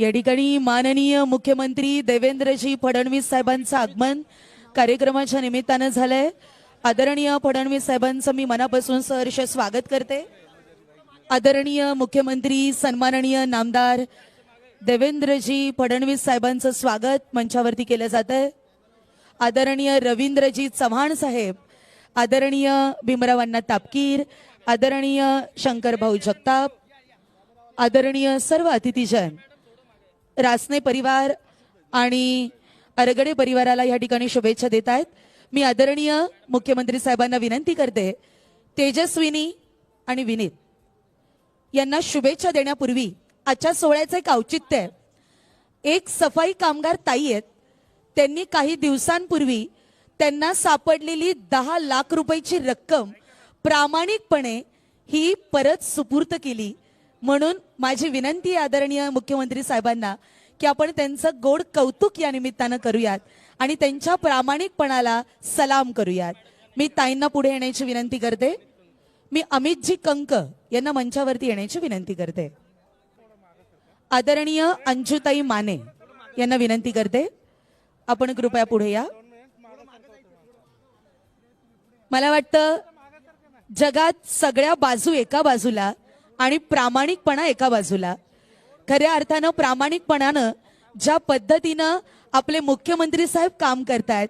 या ठिकाणी माननीय मुख्यमंत्री देवेंद्रजी फडणवीस साहेबांचं आगमन कार्यक्रमाच्या निमित्तानं झालंय. आदरणीय फडणवीस साहेबांचं मी मनापासून सहर्ष स्वागत करते. आदरणीय मुख्यमंत्री सन्माननीय नामदार देवेंद्रजी फडणवीस साहेबांचं स्वागत मंचावरती केलं जात आहे आदरणीय रवींद्रजी चव्हाण साहेब आदरणीय भीमरावांना तापकीर आदरणीय शंकरभाऊ जगताप आदरणीय सर्व अतिथीजन रासने परिवार आणि अरगडे परिवाराला या ठिकाणी शुभेच्छा देत आहेत. मी आदरणीय मुख्यमंत्री साहेबांना विनंती करते तेजस्विनी आणि विनीत यांना शुभेच्छा देण्यापूर्वी आजच्या सोहळ्याचं एक औचित्य आहे. एक सफाई कामगार ताई आहेत. त्यांनी काही दिवसांपूर्वी त्यांना सापडलेली दहा लाख रुपयाची रक्कम प्रामाणिकपणे ही परत सुपूर्त केली. म्हणून माझी विनंती आदरणीय मुख्यमंत्री साहेबांना की आपण त्यांचं गोड कौतुक या निमित्तानं करूयात आणि त्यांच्या प्रामाणिकपणाला सलाम करूयात. मी ताईंना पुढे येण्याची विनंती करते. मी अमितजी कंक यांना मंचावरती येण्याची विनंती करते. आदरणीय अंजुताई माने यांना विनंती करते. आपण कृपया पुढे या. मला वाटतं जगात सगळ्या बाजू एका बाजूला आणि प्रामाणिकपणा एका बाजूला. खऱ्या अर्थानं प्रामाणिकपणानं ज्या पद्धतीनं आपले मुख्यमंत्री साहेब काम करतायत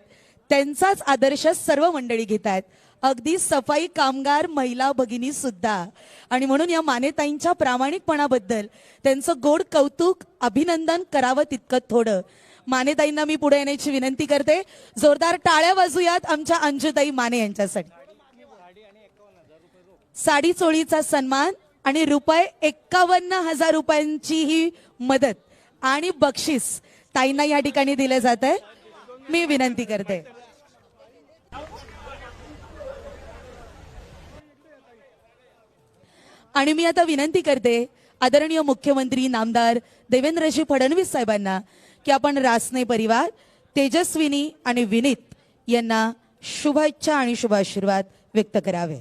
त्यांचाच आदर्श सर्व मंडळी घेत आहेत अगदी सफाई कामगार महिला भगिनी सुद्धा. आणि म्हणून या मानेताईंच्या प्रामाणिकपणाबद्दल त्यांचं गोड कौतुक अभिनंदन करावं तितकं थोडं. मानेताईंना मी पुढे येण्याची विनंती करते. जोरदार टाळ्या वाजूयात आमच्या अंजुताई माने यांच्यासाठी. साडी चोळीचा सन्मान आणि रुपये एक्कावन्न हजार रुपयांची ही मदत आणि बक्षीस ताईंना या ठिकाणी दिलं जात आहे मी विनंती करते. आणि मी आता विनंती करते आदरणीय मुख्यमंत्री नामदार देवेंद्रजी फडणवीस साहेबांना की आपण रासने परिवार तेजस्विनी आणि विनीत यांना शुभेच्छा आणि शुभाशीर्वाद व्यक्त करावे